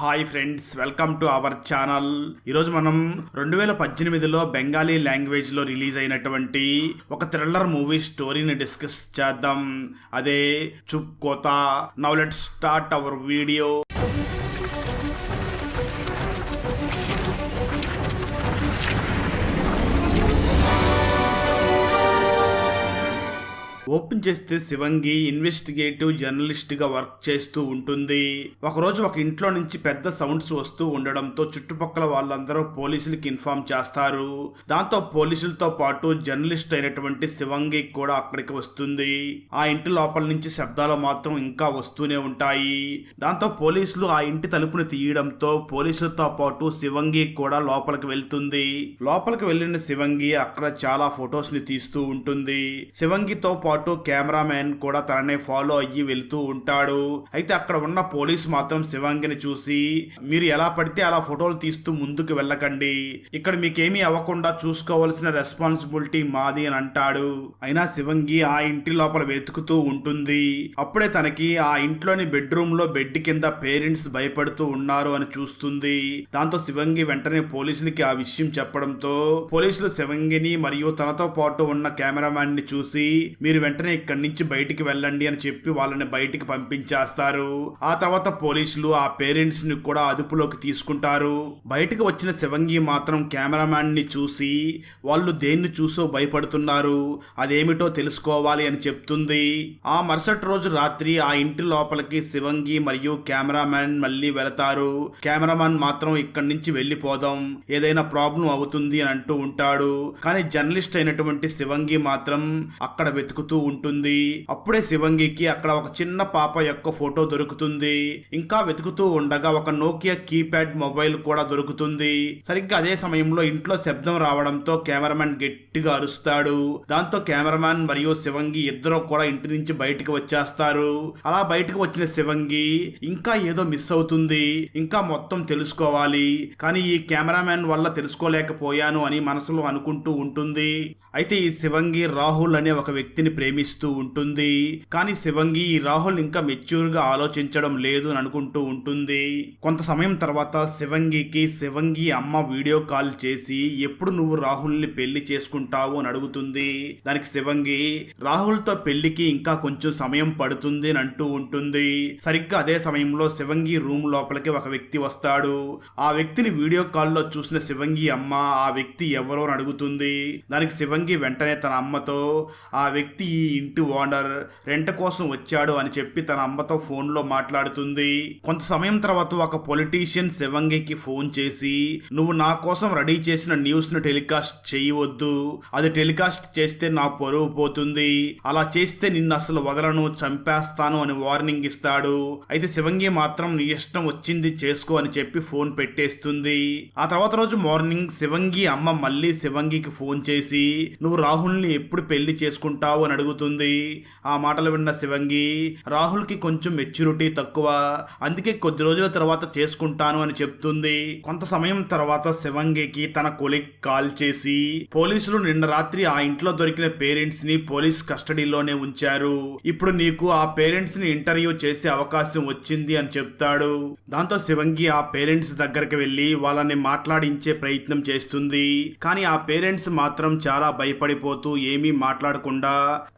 Hi friends welcome to our channel. ఈరోజు మనం రెండు వేల పద్దెనిమిదిలో బెంగాలీ లాంగ్వేజ్లో రిలీజ్ అయినటువంటి ఒక థ్రిల్లర్ మూవీ స్టోరీని డిస్కస్ చేద్దాం. అదే చుప్ కోత. Now let start our video. Open చేస్తే శివంగి ఇన్వెస్టిగేటివ్ జర్నలిస్ట్గా వర్క్ చేస్తూ ఉంటుంది. ఒకరోజు ఒక ఇంట్లో నుంచి పెద్ద సౌండ్స్ వస్తూ ఉండడంతో చుట్టుపక్కల వాళ్ళందరూ పోలీసులకి ఇన్ఫార్మ్ చేస్తారు. దాంతో పోలీసులతో పాటు జర్నలిస్ట్ అయినటువంటి శివంగి కూడా అక్కడికి వస్తుంది. ఆ ఇంటి లోపల నుంచి శబ్దాలు మాత్రం ఇంకా వస్తూనే ఉంటాయి. దాంతో పోలీసులు ఆ ఇంటి తలుపుని తీయడంతో పోలీసులతో పాటు శివంగి కూడా లోపలికి వెళ్తుంది. లోపలికి వెళ్ళిన శివంగి అక్కడ చాలా ఫొటోస్ని తీస్తూ ఉంటుంది. శివంగితో పాటు కెమెరామెన్ కూడా తననే ఫాలో అయ్యి వెళ్తూ ఉంటాడు. అయితే అక్కడ ఉన్న పోలీస్ మాత్రం శివంగిని చూసి మీరు ఎలా పడితే అలా ఫోటోలు తీస్తూ ముందుకు వెళ్ళకండి. ఇక్కడ మీకేమీ అవ్వకుండా చూసుకోవాల్సిన రెస్పాన్సిబిలిటీ మాది అని అంటాడు. అయినా శివంగి ఆ ఇంటి లోపల వెతుకుతూ ఉంటుంది. అప్పుడే తనకి ఆ ఇంట్లోని బెడ్రూమ్లో బెడ్ కింద పేరెంట్స్ భయపడుతూ ఉన్నారు అని చూస్తుంది. దాంతో శివంగి వెంటనే పోలీసులకి ఆ విషయం చెప్పడంతో పోలీసులు శివంగిని మరియు తనతో పాటు ఉన్న కెమెరామ్యాన్ని చూసి మీరు వెంటనే ఇక్కడి నుంచి బయటికి వెళ్ళండి అని చెప్పి వాళ్ళని బయటికి పంపించేస్తారు. ఆ తర్వాత పోలీసులు ఆ పేరెంట్స్ని కూడా అదుపులోకి తీసుకుంటారు. బయటకు వచ్చిన శివంగి మాత్రం కెమెరామ్యాన్ని చూసి వాళ్ళు దేన్ని చూసో భయపడుతున్నారు. అదేమిటో తెలుసుకోవాలి అని చెప్తుంది. ఆ మరుసటి రోజు రాత్రి ఆ ఇంటి లోపలికి శివంగి మరియు కెమెరామ్యాన్ మళ్ళీ వెళతారు. కెమెరామ్యాన్ మాత్రం ఇక్కడి నుంచి వెళ్ళిపోదాం. ఏదైనా ప్రాబ్లం అవుతుంది అని అంటూ ఉంటాడు. కానీ జర్నలిస్ట్ అయినటువంటి శివంగి మాత్రం అక్కడ వెతుకుతూ ఉంటుంది. అప్పుడే శివంగికి అక్కడ ఒక చిన్న పాప యొక్క ఫోటో దొరుకుతుంది. ఇంకా వెతుకుతూ ఉండగా ఒక నోకియా కీప్యాడ్ మొబైల్ కూడా దొరుకుతుంది. సరిగ్గా అదే సమయంలో ఇంట్లో శబ్దం రావడంతో కెమెరామెన్ గట్టిగా అరుస్తాడు. దాంతో కెమెరామెన్ మరియు శివంగి ఇద్దరు కూడా ఇంటి నుంచి బయటికి వచ్చేస్తారు. అలా బయటకు వచ్చిన శివంగి ఇంకా ఏదో మిస్ అవుతుంది. ఇంకా మొత్తం తెలుసుకోవాలి. కానీ ఈ కెమెరామెన్ వల్ల తెలుసుకోలేకపోయాను అని మనసులో అనుకుంటూ ఉంటుంది. అయితే ఈ శివంగి రాహుల్ అనే ఒక వ్యక్తిని ప్రేమిస్తూ ఉంటుంది. కానీ శివంగి ఈ రాహుల్ ఇంకా మెచ్యూర్గా ఆలోచించడం లేదు అని అనుకుంటూ ఉంటుంది. కొంత సమయం తర్వాత శివంగికి శివంగి అమ్మ వీడియో కాల్ చేసి ఎప్పుడు నువ్వు రాహుల్ని పెళ్ళి చేసుకుంటావు? అని అడుగుతుంది. దానికి శివంగి రాహుల్తో పెళ్ళికి ఇంకా కొంచెం సమయం పడుతుంది అని అంటూ ఉంటుంది. సరిగ్గా అదే సమయంలో శివంగి రూమ్ లోపలికి ఒక వ్యక్తి వస్తాడు. ఆ వ్యక్తిని వీడియో కాల్లో చూసిన శివంగి అమ్మ ఆ వ్యక్తి ఎవరో? అని అడుగుతుంది. దానికి శివంగి వెంటనే తన అమ్మతో ఆ వ్యక్తి ఈ ఇంటి ఓనర్ రెంట్ కోసం వచ్చాడు అని చెప్పి తన అమ్మతో ఫోన్లో మాట్లాడుతుంది. కొంత సమయం తర్వాత ఒక పొలిటీషియన్ శివంగికి ఫోన్ చేసి నువ్వు నా కోసం రెడీ చేసిన న్యూస్ను టెలికాస్ట్ చేయవద్దు. అది టెలికాస్ట్ చేస్తే నా పరువు పోతుంది. అలా చేస్తే నిన్ను అసలు వదలను చంపేస్తాను అని వార్నింగ్ ఇస్తాడు. అయితే శివంగి మాత్రం నీ ఇష్టం వచ్చింది చేసుకో అని చెప్పి ఫోన్ పెట్టేస్తుంది. ఆ తర్వాత రోజు మార్నింగ్ శివంగి అమ్మ మళ్ళీ శివంగికి ఫోన్ చేసి నువ్వు రాహుల్ని ఎప్పుడు పెళ్ళి చేసుకుంటావు? అని అడుగుతుంది ఆ మాటలు విన్న శివంగి. రాహుల్కి కొంచెం మెచ్యూరిటీ తక్కువ. అందుకే కొద్ది రోజుల తర్వాత చేసుకుంటాను అని చెప్తుంది. కొంత సమయం తర్వాత శివంగికి తన కొలిక్ కాల్ చేసి పోలీసులు నిన్న రాత్రి ఆ ఇంట్లో దొరికిన పేరెంట్స్ని పోలీస్ కస్టడీలోనే ఉంచారు. ఇప్పుడు నీకు ఆ పేరెంట్స్ని ఇంటర్వ్యూ చేసే అవకాశం వచ్చింది అని చెప్తాడు. దాంతో శివంగి ఆ పేరెంట్స్ దగ్గరికి వెళ్ళి వాళ్ళని మాట్లాడించే ప్రయత్నం చేస్తుంది. కానీ ఆ పేరెంట్స్ మాత్రం చాలా భయపడిపోతూ ఏమీ మాట్లాడకుండా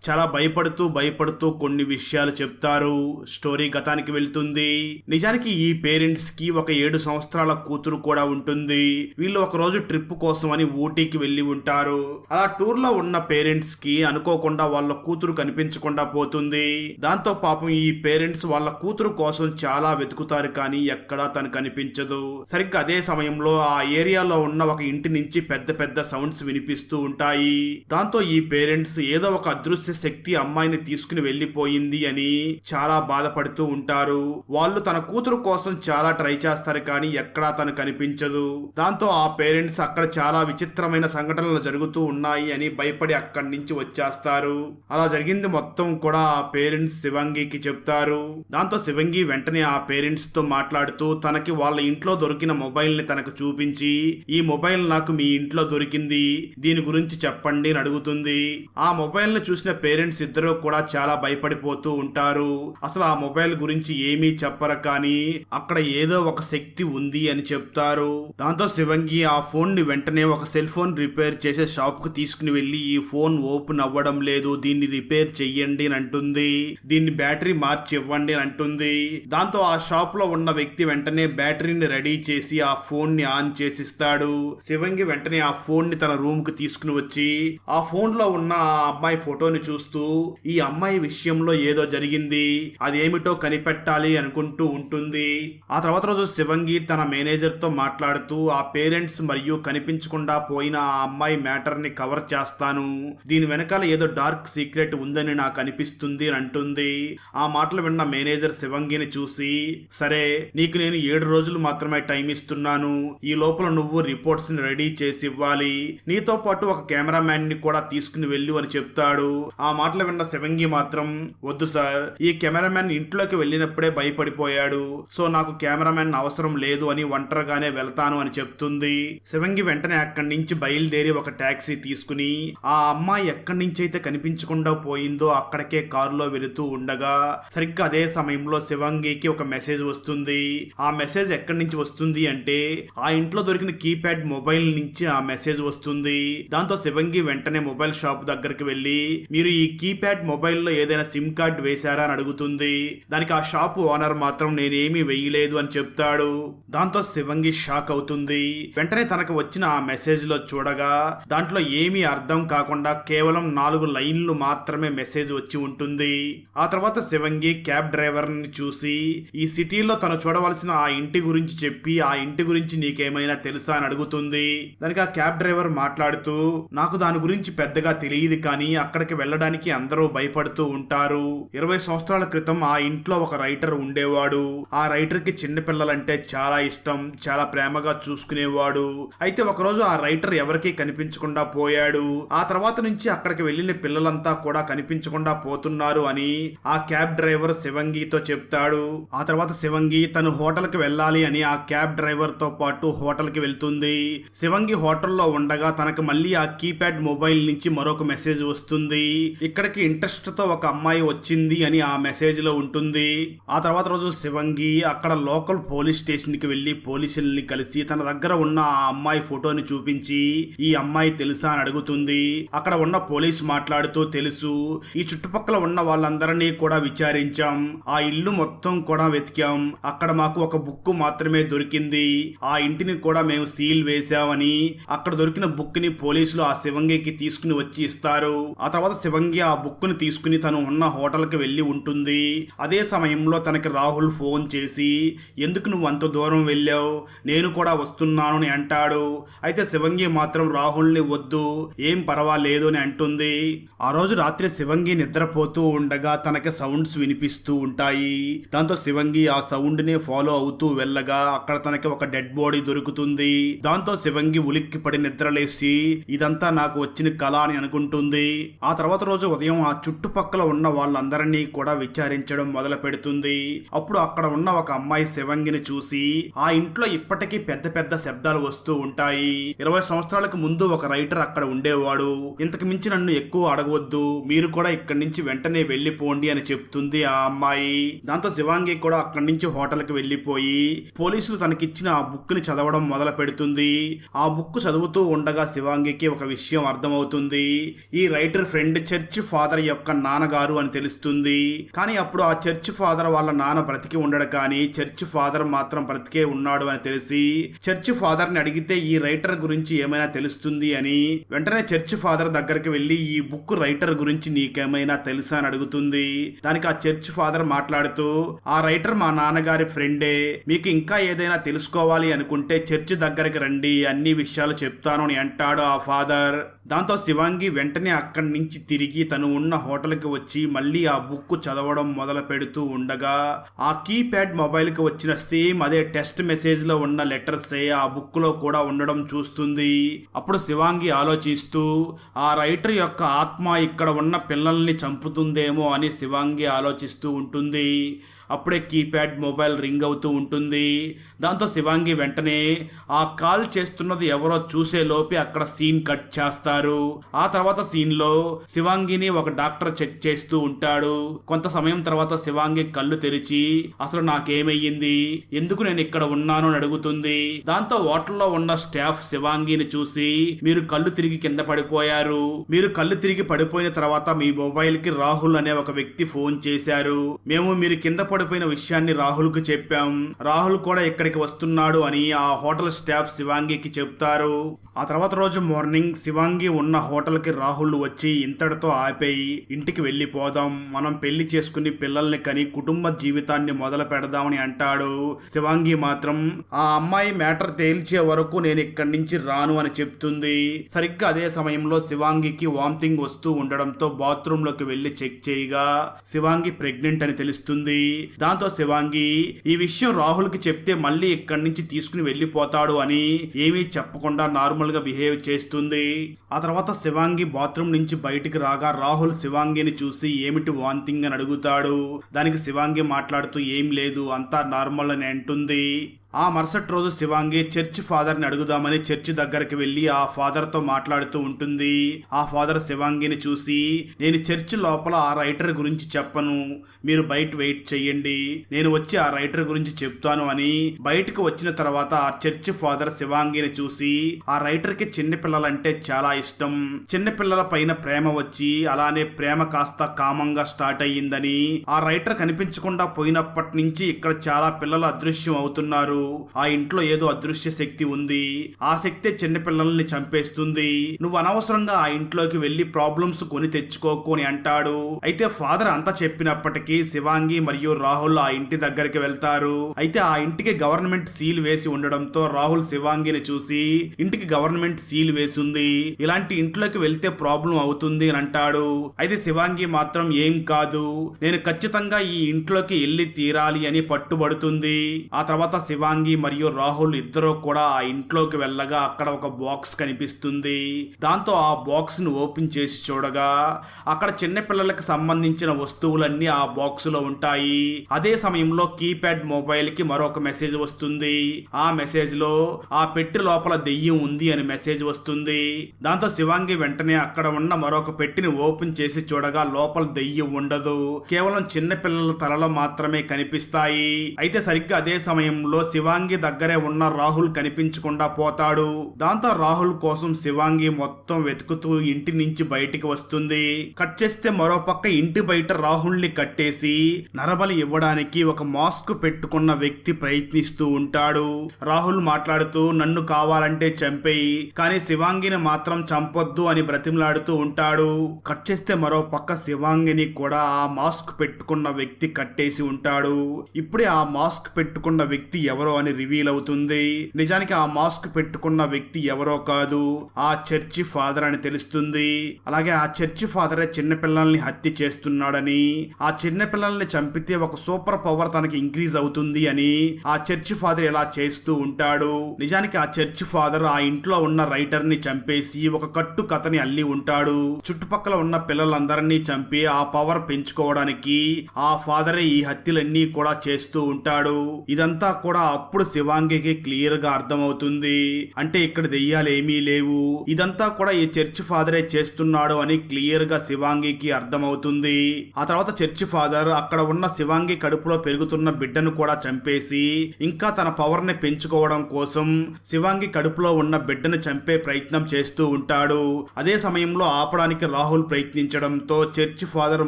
చాలా భయపడుతూ భయపడుతూ కొన్ని విషయాలు చెప్తారు. స్టోరీ గతానికి వెళ్తుంది. నిజానికి ఈ పేరెంట్స్కి ఒక ఏడు సంవత్సరాల కూతురు కూడా ఉంటుంది. వీళ్ళు ఒక రోజు ట్రిప్ కోసం అని ఊటీకి వెళ్ళి ఉంటారు. అలా టూర్లో ఉన్న పేరెంట్స్కి అనుకోకుండా వాళ్ళ కూతురు కనిపించకుండా పోతుంది. దాంతో పాపం ఈ పేరెంట్స్ వాళ్ళ కూతురు కోసం చాలా వెతుకుతారు కానీ ఎక్కడా తను కనిపించదు. సరిగ్గా అదే సమయంలో ఆ ఏరియాలో ఉన్న ఒక ఇంటి నుంచి పెద్ద పెద్ద సౌండ్స్ వినిపిస్తూ ఉంటాయి. దాంతో ఈ పేరెంట్స్ ఏదో ఒక అదృశ్య శక్తి అమ్మాయిని తీసుకుని వెళ్ళిపోయింది అని చాలా బాధపడుతూ ఉంటారు. వాళ్ళు తన కూతురు కోసం చాలా ట్రై చేస్తారు కానీ ఎక్కడా తను కనిపించదు. దాంతో ఆ పేరెంట్స్ అక్కడ చాలా విచిత్రమైన సంఘటనలు జరుగుతూ ఉన్నాయి అని భయపడి అక్కడి నుంచి వచ్చేస్తారు. అలా జరిగింది మొత్తం కూడా ఆ పేరెంట్స్ శివంగికి చెప్తారు. దాంతో శివంగి వెంటనే ఆ పేరెంట్స్తో మాట్లాడుతూ తనకి వాళ్ళ ఇంట్లో దొరికిన మొబైల్ని తనకు చూపించి ఈ మొబైల్ నాకు మీ ఇంట్లో దొరికింది. దీని గురించి చెప్ప. చెప్పండి అని అడుగుతుంది. ఆ మొబైల్ని చూసిన పేరెంట్స్ ఇద్దరు కూడా చాలా భయపడిపోతూ ఉంటారు. అసలు ఆ మొబైల్ గురించి ఏమీ చెప్పరు కానీ అక్కడ ఏదో ఒక శక్తి ఉంది అని చెప్తారు. దాంతో శివంగి ఆ ఫోన్ని వెంటనే ఒక సెల్ ఫోన్ రిపేర్ చేసే షాప్కు తీసుకుని వెళ్ళి ఈ ఫోన్ ఓపెన్ అవ్వడం లేదు దీన్ని రిపేర్ చెయ్యండి అని అంటుంది. దీన్ని బ్యాటరీ మార్చి ఇవ్వండి అని అంటుంది. దాంతో ఆ షాప్లో ఉన్న వ్యక్తి వెంటనే బ్యాటరీని రెడీ చేసి ఆ ఫోన్ని ఆన్ చేసిస్తాడు శివంగి వెంటనే ఆ ఫోన్ని తన రూమ్కు తీసుకుని వచ్చి ఆ ఫోన్లో ఉన్న ఆ అమ్మాయి ఫోటోని చూస్తూ ఈ అమ్మాయి విషయంలో ఏదో జరిగింది అదేమిటో కనిపెట్టాలి అనుకుంటూ ఉంటుంది. ఆ తర్వాత రోజు శివంగి తన మేనేజర్తో మాట్లాడుతూ ఆ పేరెంట్స్ మరియు కనిపించకుండా పోయిన ఆ అమ్మాయి మ్యాటర్ని కవర్ చేస్తాను. దీని వెనకాల ఏదో డార్క్ సీక్రెట్ ఉందని నాకు అనిపిస్తుంది అని అంటుంది. ఆ మాటలు విన్న మేనేజర్ శివంగిని చూసి సరే నీకు నేను ఏడు రోజులు మాత్రమే టైం ఇస్తున్నాను. ఈ లోపల నువ్వు రిపోర్ట్స్ని రెడీ చేసి ఇవ్వాలి. నీతో పాటు ఒక కెమెరా కెమెరామ్యాన్ని కూడా తీసుకుని వెళ్ళు అని చెప్తాడు. ఆ మాటలు విన్న శివంగి మాత్రం వద్దు సార్ ఈ కెమెరామ్యాన్ ఇంట్లోకి వెళ్ళినప్పుడే భయపడిపోయాడు. సో నాకు కెమెరామ్యాన్ అవసరం లేదు అని ఒంటరిగానే వెళ్తాను అని చెప్తుంది. శివంగి వెంటనే అక్కడి నుంచి బయలుదేరి ఒక టాక్సీ తీసుకుని ఆ అమ్మాయి ఎక్కడి నుంచి అయితే కనిపించకుండా పోయిందో అక్కడికే కారులో వెళుతూ ఉండగా సరిగ్గా అదే సమయంలో శివంగికి ఒక మెసేజ్ వస్తుంది. ఆ మెసేజ్ ఎక్కడి నుంచి వస్తుంది అంటే ఆ ఇంట్లో దొరికిన కీప్యాడ్ మొబైల్ నుంచి ఆ మెసేజ్ వస్తుంది. దాంతో శివంగి వెంటనే మొబైల్ షాప్ దగ్గరికి వెళ్ళి మీరు ఈ కీప్యాడ్ మొబైల్లో ఏదైనా సిమ్ కార్డ్ వేశారా? అని అడుగుతుంది. దానికి ఆ షాప్ ఓనర్ మాత్రం నేనేమీ వేయలేదు అని చెప్తాడు. దాంతో శివంగి షాక్ అవుతుంది. వెంటనే తనకు వచ్చిన ఆ మెసేజ్లో చూడగా దాంట్లో ఏమీ అర్థం కాకుండా కేవలం నాలుగు లైన్లు మాత్రమే మెసేజ్ వచ్చి ఉంటుంది. ఆ తర్వాత శివంగి క్యాబ్ డ్రైవర్ని చూసి ఈ సిటీలో తను చూడవలసిన ఆ ఇంటి గురించి చెప్పి ఆ ఇంటి గురించి నీకేమైనా తెలుసా? అని అడుగుతుంది. దానికి ఆ క్యాబ్ డ్రైవర్ మాట్లాడుతూ నాకు దాని గురించి పెద్దగా తెలియదు కానీ అక్కడికి వెళ్ళడానికి అందరూ భయపడుతూ ఉంటారు. ఇరవై సంవత్సరాల క్రితం ఆ ఇంట్లో ఒక రైటర్ ఉండేవాడు. ఆ రైటర్కి చిన్నపిల్లలంటే చాలా ఇష్టం చాలా ప్రేమగా చూసుకునేవాడు. అయితే ఒకరోజు ఆ రైటర్ ఎవరికీ కనిపించకుండా పోయాడు. ఆ తర్వాత నుంచి అక్కడికి వెళ్ళిన పిల్లలంతా కూడా కనిపించకుండా పోతున్నారు అని ఆ క్యాబ్ డ్రైవర్ శివంగితో చెప్తాడు. ఆ తర్వాత శివంగి తను హోటల్కి వెళ్ళాలి అని ఆ క్యాబ్ డ్రైవర్తో పాటు హోటల్కి వెళ్తుంది. శివంగి హోటల్లో ఉండగా తనకు మళ్ళీ ఆ కీప్యాడ్ మొబైల్ నుంచి మరొక మెసేజ్ వస్తుంది. ఇక్కడికి ఇంట్రెస్ట్తో ఒక అమ్మాయి వచ్చింది అని ఆ మెసేజ్లో ఉంటుంది. ఆ తర్వాత రోజు శివంగి అక్కడ లోకల్ పోలీస్ స్టేషన్కి వెళ్ళి పోలీసుల్ని కలిసి తన దగ్గర ఉన్న ఆ అమ్మాయి ఫోటోని చూపించి ఈ అమ్మాయి తెలుసా? అని అడుగుతుంది. అక్కడ ఉన్న పోలీస్ మాట్లాడుతూ తెలుసు ఈ చుట్టుపక్కల ఉన్న వాళ్ళందరినీ కూడా విచారించాం. ఆ ఇల్లు మొత్తం కూడా వెతికాం. అక్కడ మాకు ఒక బుక్ మాత్రమే దొరికింది. ఆ ఇంటిని కూడా మేము సీల్ వేశామని అక్కడ దొరికిన బుక్ని పోలీసులు ఆ శివంగికి తీసుకుని వచ్చి ఇస్తారు. ఆ తర్వాత శివంగి ఆ బుక్ని తీసుకుని తను ఉన్న హోటల్కి వెళ్ళి ఉంటుంది. అదే సమయంలో తనకి రాహుల్ ఫోన్ చేసి ఎందుకు నువ్వు అంత దూరం వెళ్ళావు? నేను కూడా వస్తున్నాను అని అంటాడు. అయితే శివంగి మాత్రం రాహుల్ని వద్దు ఏం పర్వాలేదు అని అంటుంది. ఆ రోజు రాత్రి శివంగి నిద్రపోతూ ఉండగా తనకి సౌండ్స్ వినిపిస్తూ ఉంటాయి. దాంతో శివంగి ఆ సౌండ్ని ఫాలో అవుతూ వెళ్ళగా అక్కడ తనకి ఒక డెడ్ బాడీ దొరుకుతుంది. దాంతో శివంగి ఉలిక్కి పడి నిద్రలేసి ఇదంతా నాకు వచ్చిన కళ అని అనుకుంటుంది. ఆ తర్వాత రోజు ఉదయం ఆ చుట్టుపక్కల ఉన్న వాళ్ళందరినీ కూడా విచారించడం మొదలు పెడుతుంది. అప్పుడు అక్కడ ఉన్న ఒక అమ్మాయి శివంగిని చూసి ఆ ఇంట్లో ఇప్పటికీ పెద్ద పెద్ద శబ్దాలు వస్తూ ఉంటాయి. ఇరవై సంవత్సరాలకు ముందు ఒక రైటర్ అక్కడ ఉండేవాడు. ఇంతకు మించి నన్ను ఎక్కువ అడగవద్దు మీరు కూడా ఇక్కడి నుంచి వెంటనే వెళ్ళిపోండి అని చెప్తుంది ఆ అమ్మాయి. దాంతో శివాంగి కూడా అక్కడి నుంచి హోటల్కి వెళ్ళిపోయి పోలీసులు తనకిచ్చిన ఆ బుక్ని చదవడం మొదలు పెడుతుంది. ఆ బుక్ చదువుతూ ఉండగా శివాంగికి ఒక విషయం అర్థమవుతుంది. ఈ రైటర్ ఫ్రెండ్ చర్చ్ ఫాదర్ యొక్క నాన్నగారు అని తెలుస్తుంది. కానీ అప్పుడు ఆ చర్చ్ ఫాదర్ వాళ్ళ నాన్న బ్రతికి ఉండడు కానీ చర్చ్ ఫాదర్ మాత్రం బ్రతికే ఉన్నాడు అని తెలిసి చర్చ్ ఫాదర్ని అడిగితే ఈ రైటర్ గురించి ఏమైనా తెలుస్తుంది అని వెంటనే చర్చ్ ఫాదర్ దగ్గరికి వెళ్ళి ఈ బుక్ రైటర్ గురించి నీకేమైనా తెలుసా అని అడుగుతుంది. దానికి ఆ చర్చ్ ఫాదర్ మాట్లాడుతూ ఆ రైటర్ మా నాన్నగారి ఫ్రెండే మీకు ఇంకా ఏదైనా తెలుసుకోవాలి అనుకుంటే చర్చ్ దగ్గరికి రండి అన్ని విషయాలు చెప్తాను అని అంటాడు ఆ ఫాదర్. but దాంతో శివాంగి వెంటనే అక్కడి నుంచి తిరిగి తను ఉన్న హోటల్కి వచ్చి మళ్ళీ ఆ బుక్ చదవడం మొదలు పెడుతూ ఉండగా ఆ కీప్యాడ్ మొబైల్కి వచ్చిన సేమ్ అదే టెస్ట్ మెసేజ్లో ఉన్న లెటర్సే ఆ బుక్లో కూడా ఉండడం చూస్తుంది. అప్పుడు శివాంగి ఆలోచిస్తూ ఆ రైటర్ యొక్క ఆత్మ ఇక్కడ ఉన్న పిల్లల్ని చంపుతుందేమో అని శివాంగి ఆలోచిస్తూ ఉంటుంది. అప్పుడే కీప్యాడ్ మొబైల్ రింగ్ అవుతూ ఉంటుంది. దాంతో శివాంగి వెంటనే ఆ కాల్ చేస్తున్నది ఎవరో చూసే లోపే అక్కడ సీన్ కట్ చేస్తారు ఉంటారు. ఆ తర్వాత సీన్లో శివాంగిని ఒక డాక్టర్ చెక్ చేస్తూ ఉంటాడు. కొంత సమయం తర్వాత శివాంగి కళ్ళు తెరిచి అసలు నాకేమయ్యింది? ఎందుకు నేను ఇక్కడ ఉన్నాను? అని అడుగుతుంది. దాంతో హోటల్లో ఉన్న స్టాఫ్ శివాంగిని చూసి మీరు కళ్ళు తిరిగి కింద పడిపోయారు. మీరు కళ్ళు తిరిగి పడిపోయిన తర్వాత మీ మొబైల్కి రాహుల్ అనే ఒక వ్యక్తి ఫోన్ చేశారు. మేము మీరు కింద పడిపోయిన విషయాన్ని రాహుల్కు చెప్పాం. రాహుల్ కూడా ఇక్కడికి వస్తున్నాడు అని ఆ హోటల్ స్టాఫ్ శివాంగికి చెప్తారు. ఆ తర్వాత రోజు మార్నింగ్ శివాంగి ఉన్న హోటల్కి రాహుల్ వచ్చి ఇంతటితో ఆపేయి ఇంటికి వెళ్ళిపోదాం. మనం పెళ్ళి చేసుకుని పిల్లల్ని కని కుటుంబ జీవితాన్ని మొదలు పెడదామని అంటాడు శివాంగి మాత్రం. ఆ అమ్మాయి మ్యాటర్ తేల్చే వరకు నేను ఇక్కడి నుంచి రాను అని చెప్తుంది. సరిగ్గా అదే సమయంలో శివాంగికి వామిటింగ్ వస్తూ ఉండడంతో బాత్రూమ్లోకి వెళ్ళి చెక్ చేయగా శివాంగి ప్రెగ్నెంట్ అని తెలుస్తుంది. దాంతో శివాంగి ఈ విషయం రాహుల్కి చెప్తే మళ్ళీ ఇక్కడి నుంచి తీసుకుని వెళ్ళిపోతాడు అని ఏమీ చెప్పకుండా నార్మల్గా బిహేవ్ చేస్తుంది. ఆ తర్వాత శివాంగి బాత్రూమ్ నుంచి బయటికి రాగా రాహుల్ శివాంగిని చూసి ఏమిటి వాంతింగ్ అని అడుగుతాడు. దానికి శివాంగి మాట్లాడుతూ ఏం లేదు అంతా నార్మల్ అని అంటుంది. ఆ మరుసటి రోజు శివాంగి చర్చ్ ఫాదర్ని అడుగుదామని చర్చ్ దగ్గరికి వెళ్ళి ఆ ఫాదర్తో మాట్లాడుతూ ఉంటుంది. ఆ ఫాదర్ శివాంగిని చూసి నేను చర్చ్ లోపల ఆ రైటర్ గురించి చెప్పను. మీరు బయట వెయిట్ చెయ్యండి. నేను వచ్చి ఆ రైటర్ గురించి చెప్తాను అని బయటకు వచ్చిన తర్వాత ఆ చర్చ్ ఫాదర్ శివాంగిని చూసి ఆ రైటర్కి చిన్నపిల్లలంటే చాలా ఇష్టం. చిన్నపిల్లల పైన ప్రేమ వచ్చి అలానే ప్రేమ కాస్త కామంగా స్టార్ట్ అయ్యిందని. ఆ రైటర్ కనిపించకుండా పోయినప్పటి నుంచి ఇక్కడ చాలా పిల్లలు అదృశ్యం అవుతున్నారు. ఆ ఇంట్లో ఏదో అదృశ్య శక్తి ఉంది. ఆ శక్తే చిన్నపిల్లల్ని చంపేస్తుంది. నువ్వు అనవసరంగా ఆ ఇంట్లోకి వెళ్ళి ప్రాబ్లమ్స్ కొని తెచ్చుకోకు అని అంటాడు. అయితే ఫాదర్ అంతా చెప్పినప్పటికీ శివాంగి మరియు రాహుల్ ఆ ఇంటి దగ్గరికి వెళ్తారు. అయితే ఆ ఇంటికి గవర్నమెంట్ సీల్ వేసి ఉండడంతో రాహుల్ శివాంగిని చూసి ఇంటికి గవర్నమెంట్ సీల్ వేసింది. ఇలాంటి ఇంట్లోకి వెళ్తే ప్రాబ్లం అవుతుంది అని అంటాడు. అయితే శివాంగి మాత్రం ఏం కాదు. నేను ఖచ్చితంగా ఈ ఇంట్లోకి వెళ్ళి తీరాలి అని పట్టుబడుతుంది. ఆ తర్వాత శివాంగి మరియు రాహుల్ ఇద్దరూ కూడా ఆ ఇంట్లోకి వెళ్ళగా అక్కడ ఒక బాక్స్ కనిపిస్తుంది. దాంతో ఆ బాక్స్ను ఓపెన్ చేసి చూడగా అక్కడ చిన్నపిల్లలకు సంబంధించిన వస్తువులన్నీ ఆ బాక్స్లో ఉంటాయి. అదే సమయంలో కీప్యాడ్ మొబైల్కి మరొక మెసేజ్ వస్తుంది. ఆ మెసేజ్లో ఆ పెట్టి లోపల దెయ్యం ఉంది అని మెసేజ్ వస్తుంది. దాంతో శివాంగి వెంటనే అక్కడ ఉన్న మరొక పెట్టిని ఓపెన్ చేసి చూడగా లోపల దెయ్యం ఉండదు. కేవలం చిన్నపిల్లల తలలో మాత్రమే కనిపిస్తాయి. అయితే సరిగ్గా అదే సమయంలో శివాంగి దగ్గరే ఉన్న రాహుల్ కనిపించకుండా పోతాడు. దాంతో రాహుల్ కోసం శివాంగి మొత్తం వెతుకుతూ ఇంటి నుంచి బయటికి వస్తుంది. కట్ చేస్తే మరో పక్క ఇంటి బయట రాహుల్ని కట్టేసి నరబలి ఇవ్వడానికి ఒక మాస్క్ పెట్టుకున్న వ్యక్తి ప్రయత్నిస్తూ ఉంటాడు. రాహుల్ మాట్లాడుతూ నన్ను కావాలంటే చంపేయి కానీ శివాంగిని మాత్రం చంపొద్దు అని బ్రతిమలాడుతూ ఉంటాడు. కట్ చేస్తే మరో పక్క శివాంగిని కూడా ఆ మాస్క్ పెట్టుకున్న వ్యక్తి కట్టేసి ఉంటాడు. ఇప్పుడే ఆ మాస్క్ పెట్టుకున్న వ్యక్తి ఎవరో అని రివీల్ అవుతుంది. నిజానికి ఆ మాస్క్ పెట్టుకున్న వ్యక్తి ఎవరో కాదు. ఆ చర్చి ఫాదర్ అని తెలుస్తుంది. అలాగే ఆ చర్చి ఫాదరే చిన్నపిల్లల్ని హత్య చేస్తున్నాడని ఆ చిన్న పిల్లల్ని చంపితే ఒక సూపర్ పవర్ తనకి ఇంక్రీజ్ అవుతుంది అని ఆ చర్చి ఫాదర్ ఇలా చేస్తూ ఉంటాడు. నిజానికి ఆ చర్చి ఫాదర్ ఆ ఇంట్లో ఉన్న రైటర్ని చంపేసి ఒక కట్టు కథని అల్లి ఉంటాడు. చుట్టుపక్కల ఉన్న పిల్లలందరినీ చంపి ఆ పవర్ పెంచుకోవడానికి ఆ ఫాదరే ఈ హత్యలన్నీ కూడా చేస్తూ ఉంటాడు. ఇదంతా కూడా అప్పుడు శివాంగికి క్లియర్గా అర్థమవుతుంది. అంటే ఇక్కడ దెయ్యాలు ఏమీ లేవు. ఇదంతా కూడా ఈ చర్చ్ ఫాదరే చేస్తున్నాడు అని క్లియర్గా శివాంగికి అర్థమవుతుంది. ఆ తర్వాత చర్చ్ ఫాదర్ అక్కడ ఉన్న శివాంగి కడుపులో పెరుగుతున్న బిడ్డను కూడా చంపేసి ఇంకా తన పవర్ని పెంచుకోవడం కోసం శివాంగి కడుపులో ఉన్న బిడ్డను చంపే ప్రయత్నం చేస్తూ ఉంటాడు. అదే సమయంలో ఆపడానికి రాహుల్ ప్రయత్నించడంతో చర్చ్ ఫాదర్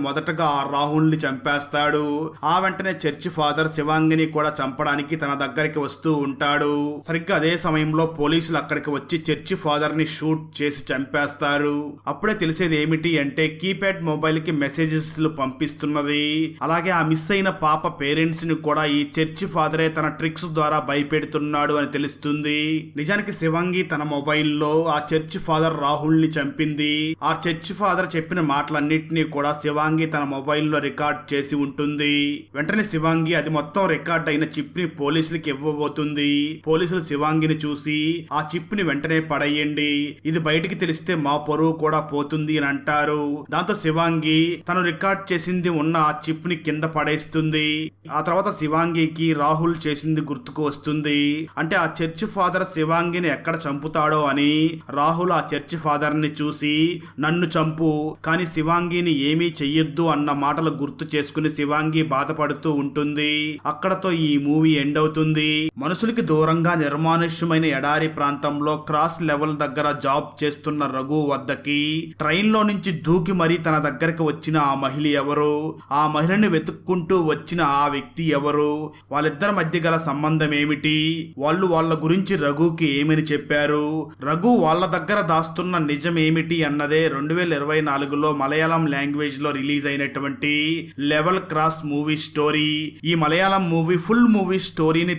మొదటగా ఆ రాహుల్ని చంపేస్తాడు. ఆ వెంటనే చర్చ్ ఫాదర్ శివాంగిని కూడా చంపడానికి తన దగ్గర దగ్గరికి వస్తూ ఉంటాడు. సరిగ్గా అదే సమయంలో పోలీసులు అక్కడికి వచ్చి చర్చి ఫాదర్ని షూట్ చేసి చంపేస్తారు. అప్పుడే తెలిసేది ఏమిటి అంటే కీప్యాడ్ మొబైల్కి మెసేజెస్ పంపిస్తున్నది. అలాగే ఆ మిస్ అయిన పాప పేరెంట్స్ని కూడా ఈ చర్చి ఫాదరే తన ట్రిక్స్ ద్వారా భయపెడుతున్నాడు అని తెలుస్తుంది. నిజానికి శివంగి తన మొబైల్లో ఆ చర్చి ఫాదర్ రాహుల్ని చంపింది. ఆ చర్చి ఫాదర్ చెప్పిన మాటలన్నింటినీ కూడా శివాంగి తన మొబైల్లో రికార్డ్ చేసి ఉంటుంది. వెంటనే శివాంగి అది మొత్తం రికార్డ్ అయిన చిప్ని పోలీసులకి పోలీసులకి ఇవ్వబోతుంది. పోలీసులు శివాంగిని చూసి ఆ చిప్ని వెంటనే పడేయండి. ఇది బయటికి తెలిస్తే మా పొరువు కూడా పోతుంది అని అంటారు. దాంతో శివాంగి తను రికార్డ్ చేసింది ఉన్న ఆ చిప్ని కింద పడేస్తుంది. ఆ తర్వాత శివాంగికి రాహుల్ చేసింది గుర్తుకు వస్తుంది. అంటే ఆ చర్చి ఫాదర్ శివాంగిని ఎక్కడ చంపుతాడో అని రాహుల్ ఆ చర్చి ఫాదర్ని చూసి నన్ను చంపు. కానీ శివాంగిని ఏమీ చెయ్యొద్దు అన్న మాటలు గుర్తు చేసుకుని శివాంగి బాధపడుతూ ఉంటుంది. అక్కడతో ఈ మూవీ ఎండ్ అవుతుంది. మనుషులకి దూరంగా నిర్మానుష్యమైన ఎడారి ప్రాంతంలో క్రాస్ లెవెల్ దగ్గర జాబ్ చేస్తున్న రఘు వద్దకి ట్రైన్లో నుంచి దూకి మరీ తన దగ్గరకు వచ్చిన ఆ మహిళ ఎవరు? ఆ మహిళని వెతుక్కుంటూ వచ్చిన ఆ వ్యక్తి ఎవరు? వాళ్ళిద్దరి మధ్య గల సంబంధం ఏమిటి? వాళ్ళు వాళ్ళ గురించి రఘుకి ఏమని చెప్పారు? రఘు వాళ్ళ దగ్గర దాస్తున్న నిజం ఏమిటి అన్నదే రెండు వేల ఇరవై నాలుగులో మలయాళం లాంగ్వేజ్లో రిలీజ్ అయినటువంటి లెవెల్ క్రాస్ మూవీ స్టోరీ. ఈ మలయాళం మూవీ ఫుల్ మూవీ స్టోరీని